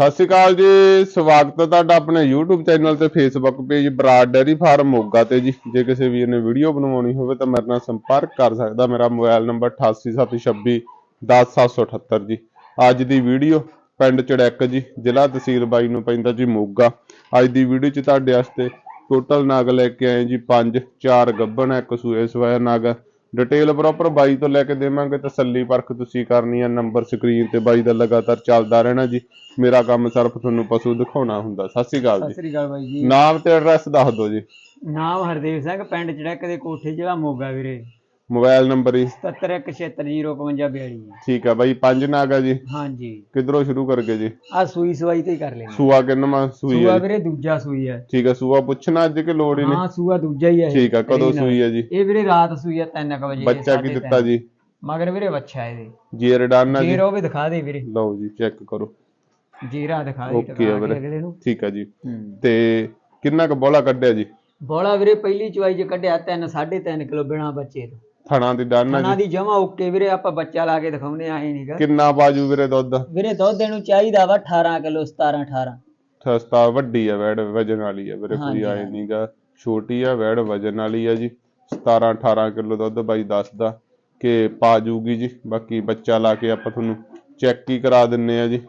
ਸਤਿ ਸ਼੍ਰੀ ਅਕਾਲ ਜੀ, ਸਵਾਗਤ ਹੈ ਤੁਹਾਡਾ ਆਪਣੇ YouTube ਚੈਨਲ ਤੇ Facebook page Brar dairy farm Moga ਤੇ ਜੀ। ਜੇ ਕਿਸੇ ਵੀਰ ਨੇ ਵੀਡੀਓ ਬਣਵਾਉਣੀ ਹੋਵੇ ਤਾਂ ਮੇਰੇ ਨਾਲ ਸੰਪਰਕ ਕਰ ਸਕਦਾ। ਮੇਰਾ ਮੋਬਾਈਲ ਨੰਬਰ 8876 10778 ਜੀ। ਅੱਜ ਦੀ ਵੀਡੀਓ ਪਿੰਡ ਚੜੈਕ ਜੀ, ਜ਼ਿਲ੍ਹਾ ਤਹਿਸੀਲ ਬਾਈ ਨੂੰ ਪੈਂਦਾ ਜੀ ਮੋਗਾ। ਅੱਜ ਦੀ ਵੀਡੀਓ 'ਚ ਤੁਹਾਡੇ ਵਾਸਤੇ ਟੋਟਲ ਨਾਗ ਲੈ ਕੇ ਆਏ ਜੀ 5 4 ਗੱਬਣ, ਇੱਕ ਸੂਏ ਸਵਾਇਆ ਨਗ ਡਿਟੇਲ ਪ੍ਰੋਪਰ ਬਾਈ ਤੋਂ ਲੈ ਕੇ ਦੇਵਾਂਗੇ ਤਸੱਲੀ ਪਰਖ ਤੁਸੀਂ ਕਰਨੀ ਹੈ ਨੰਬਰ ਸਕਰੀਨ ਤੇ ਬਾਈ ਦਾ ਲਗਾਤਾਰ ਚੱਲਦਾ ਰਹਿਣਾ ਜੀ। ਮੇਰਾ ਕੰਮ ਸਿਰਫ ਤੁਹਾਨੂੰ ਪਸ਼ੂ ਦਿਖਾਉਣਾ ਹੁੰਦਾ। ਸਤਿ ਸ਼੍ਰੀ ਅਕਾਲ ਸਤਿ ਜੀ ਸ੍ਰੀ ਅਕਾਲ ਬਾਈ ਜੀ। ਨਾਮ ਤੇ ਐਡਰੈਸ ਦੱਸ ਦਿਓ ਜੀ। ਨਾਮ ਹਰਦੇਵ ਸਿੰਘ ਪਿੰਡ ਚੜਕ ਦੇ ਕੋਠੇ ਜ਼ਿਲ੍ਹਾ ਮੋਗਾ ਵੀਰੇ। ਮੋਬਾਈਲ ਨੰਬਰ ਜੀ 7716055042 ਠੀਕ ਆ ਬਾਈ ਪੰਜ ਨਾਗ ਆ ਜੀ। ਹਾਂਜੀ। ਕਿਧਰੋਂ ਸ਼ੁਰੂ ਕਰਗੇ ਜੀ? ਆ ਸੂਈ ਸਵਾਈ ਤੇ ਹੀ ਕਰ ਲੈਣਾ ਸੂਆ ਕਿੰਨਵਾਂ ਸੂਈ ਸੂਆ ਹੈ ਜੀ? ਵੀਰੇ ਦੂਜਾ ਸੂਈ ਹੈ ਠੀਕ ਆ ਸੂਆ ਪੁੱਛਣਾ ਅੱਜ ਕਿ ਲੋੜ ਹੀ ਨਹੀਂ? ਹਾਂ ਸੂਆ ਦੂਜਾ ਹੀ ਹੈ। ਠੀਕ ਆ ਕਦੋਂ। ਸੂਈ ਹੈ ਜੀ? ਇਹ ਵੀਰੇ ਰਾਤ ਸੂਈ ਹੈ 3 ਵਜੇ ਬੱਚਾ ਕੀ ਦਿੱਤਾ। ਜੀ? ਮਗਰ ਵੀਰੇ ਬੱਚਾ ਇਹਦੇ। ਜੀਰ ਡਾਨਾ ਜੀ। ਜੀਰਾ ਉਹ ਵੀ ਦਿਖਾ ਦੇ ਵੀਰੇ। ਲਓ ਜੀ ਚੈੱਕ ਕਰੋ। ਜੀਰਾ ਦਿਖਾ ਦੇ ਓਕੇ ਵੀਰੇ। ਕੇ ਅਗਲੇ ਨੂੰ। ਠੀਕ ਆ ਜੀ। ਤੇ ਕਿੰਨਾ ਕੁ ਬੋਲਾ ਕੱਢਿਆ ਜੀ? ਬੋਲਾ ਵੀਰੇ ਪਹਿਲੀ ਚਵਾਈ ਚ ਕੱਢਿਆ 3 3.5 ਕਿਲੋ ਬਿਨਾ ਬੱਚੇ ਤੋਂ। ਥਣਾ ਦੀ ਡਾਨਾ ਜੀ ਦੀ। ਜਮਾ ਓਕੇ ਵੀਰੇ ਆਪਾਂ ਬੱਚਾ ਲਾ ਕੇ ਦਿਖਾਉਨੇ ਆਏ ਨਹੀਂਗਾ ਕਿੰਨਾ ਬਾਜੂ ਵੀਰੇ ਦੁੱਧ? ਵੀਰੇ ਦੁੱਧ ਇਹਨੂੰ ਚਾਹੀਦਾ ਵਾ 18 ਕਿਲੋ 17 18 ਸਸਤਾ ਵੱਡੀ ਆ ਵੈੜ ਵਜਨ ਵਾਲੀ ਆ ਵੀਰੇ ਕੋਈ ਆਏ। ਨਹੀਂਗਾ ਛੋਟੀ ਆ ਵੈੜ ਵਜਨ ਵਾਲੀ ਆ ਜੀ। 17 18 ਕਿਲੋ ਦੁੱਧ ਬਾਈ ਦੱਸਦਾ ਕਿ ਪਾ ਜੂਗੀ ਜੀ। ਬਾਕੀ ਬੱਚਾ ਲਾ ਕੇ ਆਪਾਂ ਤੁਹਾਨੂੰ ਚੈੱਕ ਹੀ ਕਰਾ ਦਿੰਨੇ ਆ ਜੀ।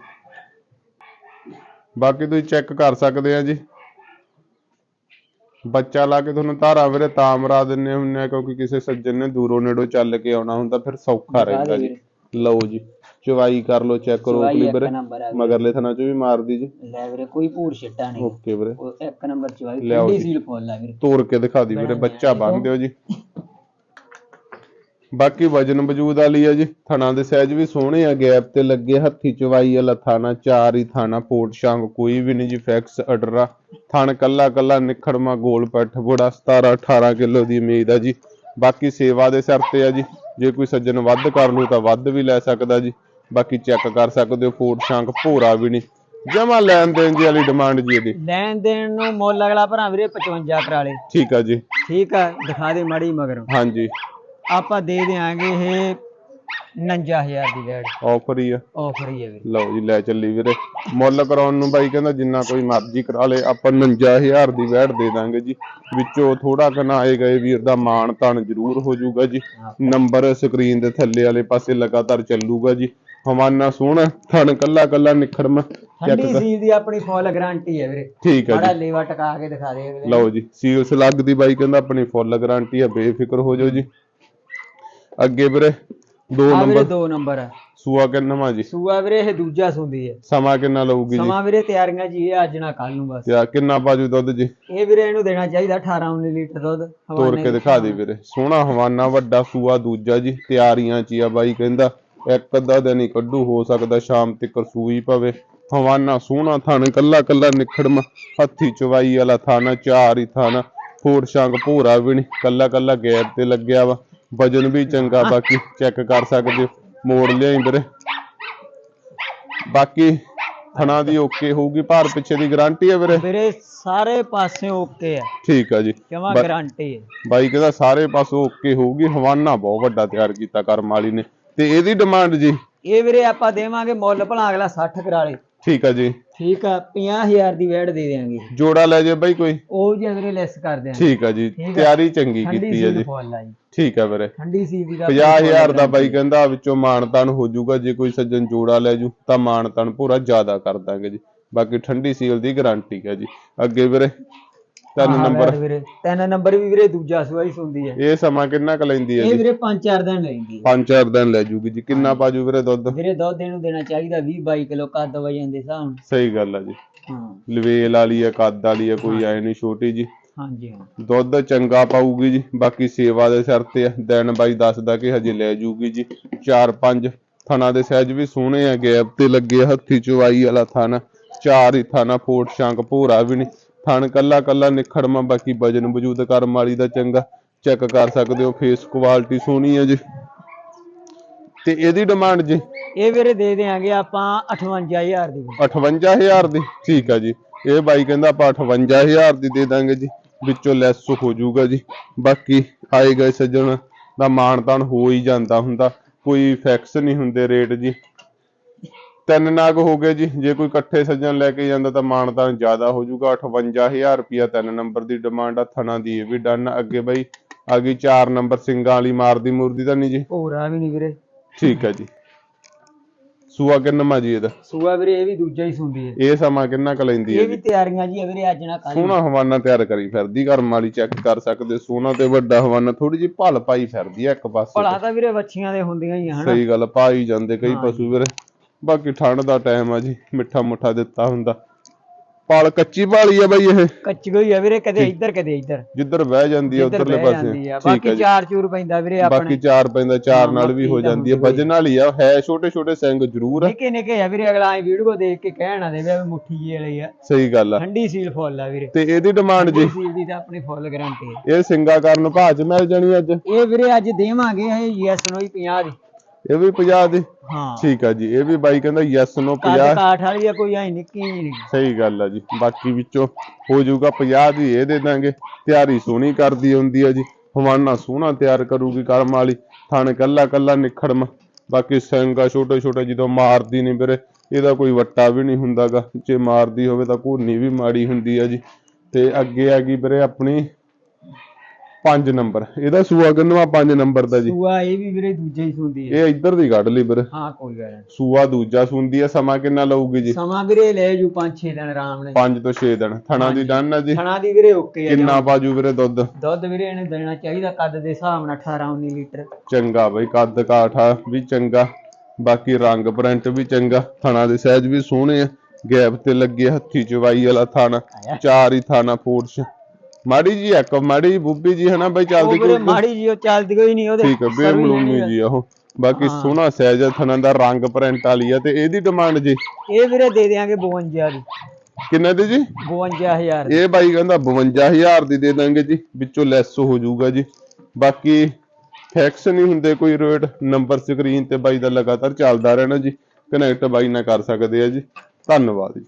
ਬਾਕੀ ਤੁਸੀਂ ਚੈੱਕ ਕਰ ਸਕਦੇ ਆ ਜੀ। ਬੱਚਾ ਲਾ ਕੇ ਤੁਹਾਨੂੰ ਧਾਰਾ ਵੀਰੇ ਤਾਂ ਮਰਾ ਦਿੰਨੇ ਹੁੰਨੇ ਆ ਕਿਉਂਕਿ ਕਿਸੇ ਸੱਜਣ ਨੇ ਦੂਰੋਂ ਨੇੜੋਂ ਚੱਲ ਕੇ ਆਉਣਾ ਹੁੰਦਾ ਫਿਰ ਸੌਖਾ ਰਹਿੰਦਾ ਜੀ। ਲਓ ਜੀ ਚਵਾਈ ਕਰ ਲਓ ਚੈੱਕ ਕਰੋ ਚਵਾਈ ਇੱਕ ਵੀਰੇ। ਆ ਮਗਰਲੇ ਥਣਾ ਚ ਵੀ ਮਾਰਦੀ ਜੀ। ਲੈ ਵੀਰੇ ਕੋਈ ਭੂਰ ਛਿੱਟਾ ਨਹੀਂ। ਓਕੇ ਵੀਰੇ। ਉਹ ਇੱਕ ਨੰਬਰ ਚਵਾਈ ਲਿਆਓ ਠੰਡੀ ਜੀ। ਸੀਲ ਫੁੱਲ ਆ ਵੀਰੇ। ਤੋੜ ਕੇ ਦਿਖਾ ਦੀ ਵੀਰੇ ਬੱਚਾ ਬੰਨ ਦਿਓ ਜੀ। ਬਾਕੀ ਵਜਨ ਵਜੂਦ ਵਾਲੀ ਆ ਜੀ। ਥਣਾ ਦੇ ਸਾਈਜ਼ ਵੀ ਸੋਹਣੇ ਆ ਗੈਪ ਤੇ ਲੱਗੇ ਹੱਥੀ ਚਵਾਈ ਵਾਲਾ ਥਾਣਾ ਚਾਰ ਹੀ ਥਾਣਾ ਪੋਟ ਸ਼ਾਂਗ ਕੋਈ ਵੀ ਨਹੀਂ ਜੀ ਫੈਕਸ ਅਡਰਾ। ਥਣ ਕੱਲਾ ਕੱਲਾ ਨਿਖੜਮਾ ਗੋਲ ਪੱਠ ਬੁੜਾ 17 18 ਕਿਲੋ ਦੀ ਉਮੀਦ ਆ ਜੀ। ਬਾਕੀ ਸੇਵਾ ਦੇ ਸਿਰ ਤੇ ਆ ਜੀ। ਜੇ ਕੋਈ ਸੱਜਣ ਵੱਧ ਕਰ ਲੂ ਤਾਂ ਵੱਧ ਵੀ ਲੈ ਸਕਦਾ ਜੀ। ਬਾਕੀ ਚੈੱਕ ਕਰ ਸਕਦੇ ਹੋ ਪੋਟ ਸ਼ਾਂਗ ਭੋਰਾ ਵੀ ਨਹੀਂ। ਜਮਾ ਲੈਣ ਦੇਣ ਦੀ ਵਾਲੀ ਡਿਮਾਂਡ ਜੀ ਇਹਦੀ। ਲੈਣ ਦੇਣ ਨੂੰ ਮੁੱਲ ਅਗਲਾ ਭਰਾ ਵੀਰੇ 55 ਕਰਾ ਲੇ ਠੀਕ ਆ ਜੀ। ਠੀਕ ਆ ਦਿਖਾ ਦੇ ਮਾੜੀ ਮਗਰ। ਹਾਂਜੀ। ਆਪਾਂ ਦੇ ਦੇਾਂਗੇ ਇਹ 59000 ਦੀ ਵੈਡ ਆਫਰ ਹੀ ਆ। ਆਫਰ ਹੀ ਹੈ ਵੀਰੇ। ਲਓ ਜੀ ਲੈ ਚੱਲੀ ਵੀਰੇ। ਮੁੱਲ ਕਰਾਉਣ ਨੂੰ ਬਾਈ ਕਹਿੰਦਾ ਜਿੰਨਾ ਕੋਈ ਮਰਜ਼ੀ ਕਰਾ ਲੇ ਆਪਾਂ 59000 ਦੀ ਵੈਟ ਦੇ ਦਾਂਗੇ ਜੀ। ਵਿੱਚੋਂ ਥੋੜਾ ਕਨਾ ਆਏ ਗਏ ਵੀਰ ਦਾ ਮਾਣ ਤਾਣ ਜ਼ਰੂਰ ਹੋ ਜਾਊਗਾ ਜੀ। ਨੰਬਰ ਸਕਰੀਨ ਦੇ ਥੱਲੇ ਵਾਲੇ ਪਾਸੇ ਲਗਾਤਾਰ ਚੱਲੂਗਾ ਜੀ। ਹਵਾਨਾ ਸੋਹਣਾ ਥਣ ਕੱਲਾ ਕੱਲਾ ਨਿਖੜਮਾ ਠੰਡੀ ਸੀਲ ਦੀ ਆਪਣੀ ਫੁੱਲ ਗਾਰੰਟੀ ਹੈ ਵੀਰੇ। ਠੀਕ ਮਾੜਾ ਜੀ। ਲੇਵਾ ਟਕਾ ਕੇ ਦਿਖਾ ਦੇ ਲਓ ਜੀ ਸੀਲ ਸਲੱਗ ਦੀ ਬਾਈ ਕਹਿੰਦਾ ਆਪਣੀ ਫੁੱਲ ਗਾਰੰਟੀ ਆ ਬੇਫਿਕਰ ਹੋ ਜਾਓ ਜੀ। ਅੱਗੇ ਵੀਰੇ ਦੋ ਆ ਵੀਰੇ ਨੰਬਰ ਦੋ ਨੰਬਰ ਆ। ਸੂਆ ਕਿੰਨਾ ਜੀ? ਸੂਆ ਵੀਰੇ ਇਹ ਦੂਜਾ ਸੁੰਦੀ ਹੈ ਸਮਾਂ ਕਿੰਨਾ ਲਊਗੀ ਜੀ? ਸਮਾਂ ਵੀਰੇ ਤਿਆਰੀਆਂ ਜੀ ਇਹ ਅੱਜ ਨਾ ਕੱਲ ਨੂੰ ਬਸ। ਆਹ ਕਿੰਨਾ ਬਾਜੂ ਦੁੱਧ ਜੀ? ਇਹ ਵੀਰੇ ਇਹਨੂੰ ਦੇਣਾ ਚਾਹੀਦਾ 18 19 ਲੀਟਰ ਦੁੱਧ। ਤੋੜ ਹਵਾਨੇ ਕੇ ਦਿਖਾ ਦੇ ਵੀਰੇ। ਸੋਹਣਾ ਹਵਾਨਾ ਵੱਡਾ ਸੂਆ ਦੂਜਾ ਜੀ ਤਿਆਰੀਆਂ ਚ ਹੀ ਆ ਬਾਈ ਕਹਿੰਦਾ। ਇੱਕ ਅੱਧਾ ਦਿਨ ਹੀ ਕੱਢੂ ਹੋ ਸਕਦਾ ਸ਼ਾਮ ਤੱਕ ਸੂਈ ਪਵੇ। ਹਵਾਨਾ ਸੋਹਣਾ ਥਣ ਕੱਲਾ ਕੱਲਾ ਨਿਖੜਮ ਹੱਥੀ ਚਵਾਈ ਵਾਲਾ ਥਾਣਾ ਚਾਰ ਹੀ ਥਾਣਾ। ਫੋਰ ਸ਼ੰਗ ਭੂਰਾ ਵੀ ਨਹੀਂ ਕੱਲਾ ਕੱਲਾ ਗੈਪ ਤੇ ਲੱਗਿਆ ਵਾ। ਵਜਨ ਵੀ ਚੰਗਾ ਬਾਕੀ ਚੈੱਕ ਕਰ ਸਕਦੇ ਹੋ। ਮੋੜ ਲਿਆਈ ਵੀਰੇ। ਬਾਕੀ ਥਣਾ ਦੀ ਓਕੇ ਹੋਊਗੀ ਭਾਰ ਪਿੱਛੇ ਦੀ ਗਾਰੰਟੀ ਹੈ ਵੀਰੇ? ਵੀਰੇ ਸਾਰੇ ਪਾਸੇ ਓਕੇ ਆ ਠੀਕ ਆ ਜੀ। ਬ- ਗਾਰੰਟੀ ਹੈ। ਬਾਈ ਕਹਿੰਦਾ ਸਾਰੇ ਪਾਸੋਂ ਓਕੇ ਹੋਊਗੀ ਹਵਾਨਾ ਬਹੁਤ ਵੱਡਾ ਤਿਆਰ ਕੀਤਾ ਕਰਮ ਵਾਲੀ ਨੇ। ਤੇ ਇਹਦੀ ਡਿਮਾਂਡ ਜੀ? ਇਹ ਵੀਰੇ ਆਪਾਂ ਦੇਵਾਂਗੇ ਮੁੱਲ ਭਲਾ ਅਗਲਾ 60 ਕਰਾ ਲੇ। ਠੀਕ ਆ ਜੀ। ਠੀਕ ਆ 50000 ਦੀ ਵੈਟ ਦੇ ਦੇਾਂਗੇ ਜੋੜਾ ਲੈ ਜੇ ਬਾਈ ਕੋਈ? ਉਹ ਜੀ ਵੀਰੇ ਲੈਸ ਕਰ ਦਿਆਂਗੇ। ਠੀਕ ਆ ਜੀ। ਤਿਆਰੀ ਚੰਗੀ ਕੀਤੀ ਆ ਜੀ। ਠੀਕ ਆ ਵੀਰੇ। ਠੰਡੀ ਸੀਲ ਦੀ 50000 ਦਾ ਬਾਈ ਕਹਿੰਦਾ ਵਿੱਚੋਂ ਮਾਨਤਾਨ ਹੋ ਜਾਊਗਾ ਜੇ ਕੋਈ ਸੱਜਣ ਜੋੜਾ ਲੈ ਜੂ ਤਾਂ ਮਾਨਤਾਨ ਪੂਰਾ ਜ਼ਿਆਦਾ ਕਰ ਦਾਂਗੇ ਜੀ। ਬਾਕੀ ਠੰਡੀ ਸੀਲ ਦੀ ਗਾਰੰਟੀ ਹੈ ਜੀ। ਅੱਗੇ ਵੀਰੇ ਤਿੰਨ ਨੰਬਰ। ਵੀਰੇ ਤਿੰਨ ਨੰਬਰ ਵੀ ਵੀਰੇ ਦੂਜਾ ਸਵਾਈ ਸੁੰਦੀ ਹੈ। ਇਹ ਸਮਾਂ ਕਿੰਨਾ ਕੁ ਲੈਂਦੀ ਹੈ ਇਹ ਵੀਰੇ 5-4 ਦਿਨ ਲੈਂਦੀ ਹੈ। ਪੰਜ ਚਾਰ ਦਿਨ ਲੈ ਜੂਗੀ ਜੀ। ਕਿੰਨਾ ਪਾਜੂ ਵੀਰੇ ਦੁੱਧ? ਵੀਰੇ ਦੁੱਧ ਇਹਨੂੰ ਦੇਣਾ ਚਾਹੀਦਾ 20-22 ਕਿਲੋ ਕੱਦ ਵਜਨ ਦੇ ਹਿਸਾਬ ਸਹੀ ਗੱਲ ਆ ਜੀ। ਹਾਂ। ਲਵੇਲ ਵਾਲੀ ਆ ਕੱਦ ਵਾਲੀ ਆ ਕੋਈ ਐ ਨਹੀਂ ਛੋਟੀ ਜੀ। ਹਾਂਜੀ ਹਾਂ। ਦੁੱਧ ਚੰਗਾ ਪਾਊਗੀ ਜੀ ਬਾਕੀ ਸੇਵਾ ਦੇ ਸਿਰ ਤੇ ਆ। ਦਿਨ ਬਾਈ ਦੱਸਦਾ ਕਿ ਹਜੇ ਲੈ ਜੂਗੀ ਜੀ। 4-5 ਥਣਾ ਦੇ ਸਾਈਜ਼ ਵੀ ਸੋਹਣੇ ਆ ਗੈਪ ਤੇ ਲੱਗੇ ਆ, ਹੱਥੀ ਚਵਾਈ ਵਾਲਾ ਥਣ। ਚਾਰ ਹੀ ਥਾਣਾ ਫੋਟ ਸ਼ੰਕ ਭੋਰਾ ਵੀ ਨਹੀਂ। ਥਣ ਕੱਲਾ ਕੱਲਾ ਨਿਖੜਮਾ ਬਾਕੀ ਵਜਨ ਵਜੂਦ ਕਰਮ ਵਾਲੀ ਦਾ ਚੰਗਾ। ਚੈੱਕ ਕਰ ਸਕਦੇ ਹੋ ਫੇਸ ਕੁਆਲਿਟੀ ਸੋਹਣੀ ਹੈ ਜੀ। ਤੇ ਇਹਦੀ ਡਿਮਾਂਡ ਜੀ? ਇਹ ਵੀਰੇ ਦੇ ਦੇਾਂਗੇ ਆਪਾਂ 58000 ਦੀ। 58000 ਦੀ ਠੀਕ ਆ ਜੀ। ਇਹ ਬਾਈ ਕਹਿੰਦਾ ਆਪਾਂ 58000 ਦੀ ਦੇ ਦਾਂਗੇ ਜੀ। ਵਿੱਚੋਂ ਲੈਸ ਹੋ ਜਾਊਗਾ ਜੀ। ਬਾਕੀ ਆਏ ਗਏ ਸੱਜਣ ਦਾ ਮਾਣ ਤਾਣ ਹੋ ਹੀ ਜਾਂਦਾ ਹੁੰਦਾ। ਕੋਈ ਫਿਕਸ ਨਹੀਂ ਹੁੰਦੇ ਰੇਟ ਜੀ। ਤਿੰਨ ਨਾਗ ਹੋ ਗਏ ਜੀ। ਜੇ ਕੋਈ ਇਕੱਠੇ ਸੱਜਣ ਲੈ ਕੇ ਜਾਂਦਾ ਤਾਂ ਮਾਨਤਾਨ ਜ਼ਿਆਦਾ ਹੋ ਜਾਊਗਾ। 58000 ਰੁਪਿਆ ਤਿੰਨ ਨੰਬਰ ਦੀ ਡਿਮਾਂਡ ਆ। ਥਣਾ ਦੀ ਇਹ ਵੀ ਡਨ ਅੱਗੇ ਬਈ ਆ ਗਈ 4 ਨੰਬਰ ਸਿੰਗਾਂ ਵਾਲੀ ਮਾਰਦੀ ਮੁਰਦੀ ਤਾਂ ਨਹੀਂ ਜੀ। ਵੀ ਨਹੀਂ ਵੀਰੇ। ਠੀਕ ਹੈ ਜੀ। ਸੂਆ ਕਿੰਨਾ ਜੀ ਇਹਦਾ? ਸੂਆ ਵੀਰੇ ਇਹ ਵੀ ਦੂਜਾ ਹੀ ਸੁੰਦੀ ਹੈ। ਇਹ ਸਮਾਂ ਕਿੰਨਾ ਕੁ ਲੈਂਦੀ ਹੈ ਇਹ ਵੀ ਜੀ? ਤਿਆਰੀਆਂ ਜੀ ਆ ਵੀਰੇ ਅੱਜ ਨਾ ਕੱਲ ਸੋਹਣਾ ਹਵਾਨਾ ਤਿਆਰ ਕਰੀ ਫਿਰਦੀ ਘਰਮ ਵਾਲੀ ਚੈੱਕ ਕਰ ਸਕਦੇ ਸੋਹਣਾ ਤੇ ਵੱਡਾ ਹਵਾਨਾ ਥੋੜੀ ਜਿਹੀ ਭਲ ਪਾਈ ਫਿਰਦੀ ਆ ਇੱਕ ਪਾਸੇ ਭਲਾ ਤਾਂ। ਵੀਰੇ ਵੱਛੀਆਂ ਦੇ ਹੁੰਦੀਆਂ ਹੀ ਆ ਹਨਾ? ਸਹੀ ਗੱਲ ਪਾਈ ਜਾਂਦੇ ਕਈ ਪਸ਼ੂ ਵੀਰੇ। ਬਾਕੀ ਠੰਡ ਦਾ ਟਾਈਮ ਆ ਜੀ ਮਿੱਠਾ ਮੁੱਠਾ ਦਿੱਤਾ ਹੁੰਦਾ। ਪਾਲ ਕੱਚੀ ਭਾਲੀ ਆ ਬਈ ਇਹ। ਕੱਚੀ ਹੋਈ ਆ ਵੀਰੇ ਕਦੇ ਇੱਧਰ ਕਦੇ ਇੱਧਰ। ਜਿੱਧਰ ਬਹਿ ਜਾਂਦੀ ਆ ਉਧਰਲੇ ਪਾਸੇ। ਆ। ਬਾਕੀ ਚਾਰ ਚੂਰ ਪੈਂਦਾ ਵੀਰੇ ਬਾਕੀ ਆਪਣੇ ਚਾਰ ਪੈਂਦਾ ਚਾਰ ਨਾਲ ਵੀ ਹੋ ਬਾਕੀ ਜਾਂਦੀ ਆ ਵਜਨ ਵਾਲੀ ਆ ਹੈ ਛੋਟੇ ਛੋਟੇ ਸਿੰਘ ਜ਼ਰੂਰ। ਆ ਨਿੱਕੇ ਨਿੱਕੇ ਆ ਵੀਰੇ ਅਗਲਾ ਐ ਵੀਡੀਓ ਦੇਖ ਕੇ ਕਹਿਣ ਦੇਵੇ ਵੀ ਮੁੱਠੀ ਜੀ ਵਾਲੀ ਆ। ਸਹੀ ਗੱਲ ਆ। ਠੰਡੀ ਸੀਲ ਫੁੱਲ ਆ ਵੀਰੇ। ਤੇ ਇਹਦੀ ਡਿਮਾਂਡ ਜੀ? ਸੀਲ ਦੀ ਤਾਂ ਆਪਣੀ ਫੁੱਲ ਗਾਰੰਟੀ ਹੈ ਇਹ ਸਿੰਗਾ ਕਰਨ ਚ ਮਿਲ ਜਾਣੀ ਅੱਜ? ਇਹ ਵੀਰੇ ਅੱਜ ਦੇਵਾਂਗੇ ਇਹ ਯੈਸ ਨੋ ਹੀ 50 ਦੀ। ਇਹ ਵੀ 50 ਦੀ। ਹਾਂ। ਠੀਕ ਆ ਜੀ ਇਹ ਵੀ ਬਾਈ ਕਹਿੰਦਾ ਯੈਸ ਨੋ ਕੱਦ 50 ਕਾਠ ਵਾਲੀ ਆ ਕੋਈ ਐ ਨਿੱਕੀ ਨਹੀਂ ਸਹੀ ਗੱਲ ਆ ਜੀ ਬਾਕੀ ਵਿੱਚੋਂ ਹੋ ਜਾਊਗਾ 50 ਦੀ ਇਹ ਦੇ ਦਾਂਗੇ। ਤਿਆਰੀ ਸੋਹਣੀ ਕਰਦੀ ਹੁੰਦੀ ਆ ਜੀ ਹਵਾਨਾ ਸੋਹਣਾ ਤਿਆਰ ਕਰੂਗੀ ਕਰਮ ਵਾਲੀ ਥਣ ਕੱਲਾ ਕੱਲਾ ਨਿਖੜਮ। ਬਾਕੀ ਸਿੰਗਾ ਛੋਟੇ ਛੋਟੇ ਜਦੋਂ ਮਾਰਦੀ ਨਹੀਂ ਵੀਰੇ ਇਹਦਾ ਕੋਈ ਵੱਟਾ ਵੀ ਨਹੀਂ ਹੁੰਦਾਗਾ। ਜੇ ਮਾਰਦੀ ਹੋਵੇ ਤਾਂ ਘੂਰਨੀ ਵੀ ਮਾੜੀ ਹੁੰਦੀ ਆ ਜੀ। ਤੇ ਅੱਗੇ ਆ ਗਈ ਵੀਰੇ ਆਪਣੀ 5 ਨੰਬਰ। ਇਹਦਾ ਸੂਆ ਕਿੰਨਵਾ 5 ਨੰਬਰ ਦਾ ਜੀ। ਸੂਆ ਇਹ ਵੀ ਵੀਰੇ ਦੂਜਾ ਹੀ ਸੁੰਦੀ ਹੈ। ਇਹ ਇੱਧਰ ਦੀ ਕੱਢ ਲਈ ਵੀਰੇ। ਹਾਂ ਕੋਈ ਗੱਲ ਨਹੀਂ। ਸੂਆ ਦੂਜਾ ਸੁੰਦੀ ਆ ਸਮਾਂ ਕਿੰਨਾ ਲਊਗੀ ਜੀ? ਸਮਾਂ ਵੀਰੇ ਲੈ ਜੂ 5-6 ਦਿਨ ਆਰਾਮ ਨਾਲ। 5 ਤੋਂ 6 ਦਿਨ। ਥਣਾ ਦੀ ਡਨ ਆ ਜੀ? ਥਣਾ ਦੀ ਵੀਰੇ ਓਕੇ ਆ ਕਿੰਨਾ ਬਾਜੂ ਵੀਰੇ ਦੁੱਧ? ਦੁੱਧ ਵੀਰੇ ਇਹਨੇ ਦੇਣਾ ਚਾਹੀਦਾ ਕੱਦ ਦੇ ਹਿਸਾਬ ਨਾਲ 18-19 ਲੀਟਰ। ਚੰਗਾ ਬਈ ਕੱਦ ਕਾਠਾ ਵੀ ਚੰਗਾ। ਬਾਕੀ ਰੰਗ ਪ੍ਰਿੰਟ ਵੀ ਚੰਗਾ। ਥਣਾ ਦੇ ਸਾਈਜ਼ ਵੀ ਸੋਹਣੇ ਆ। ਗੈਪ ਤੇ ਲੱਗੇ ਹੱਥੀ ਚਵਾਈ ਵਾਲਾ ਥਾਣਾ। ਚਾਰ ਹੀ ਥਾਣਾ ਫੋਰਸ। ਮਾੜੀ ਜੀ ਇੱਕ ਮਾੜੀ ਜੀ ਬੁੱਬੀ ਜੀ ਹਨਾ ਬਈ ਚੱਲਦੀ ਕੋਈ ਮਾੜੀ ਜੀ ਉਹ ਚੱਲਦੀ ਕੋਈ ਨਹੀਂ ਉਹਦੇ ਠੀਕ ਹੈ ਬੇਮਲੂਮੀ ਜੀ ਉਹ। ਬਾਕੀ। ਸੋਹਣਾ ਸਾਈਜ਼ ਥਣਾ ਦਾ ਰੰਗ ਪ੍ਰਿੰਟ ਵਾਲੀ ਆ ਤੇ ਇਹਦੀ ਡਿਮਾਂਡ ਜੀ। ਇਹ ਵੀਰੇ ਦੇ ਦੇਾਂਗੇ 52 ਦੀ। ਕਿੰਨੇ ਦੀ ਜੀ? 52000 ਦੀ। ਇਹ ਬਾਈ ਕਹਿੰਦਾ 52000 ਦੀ ਦੇ ਦਾਂਗੇ ਜੀ ਵਿੱਚੋਂ ਲੈਸ ਹੋ ਜਾਊਗਾ ਜੀ। ਬਾਕੀ ਫਿਕਸ ਨਹੀਂ ਹੁੰਦੇ ਕੋਈ ਰੇਟ ਨੰਬਰ ਸਕਰੀਨ ਤੇ ਬਾਈ ਦਾ ਲਗਾਤਾਰ ਚੱਲਦਾ ਰਹਿਣਾ ਜੀ। ਕਨੈਕਟ ਬਾਈ ਨਾਲ ਕਰ ਸਕਦੇ ਆ ਜੀ। ਧੰਨਵਾਦ ਜੀ।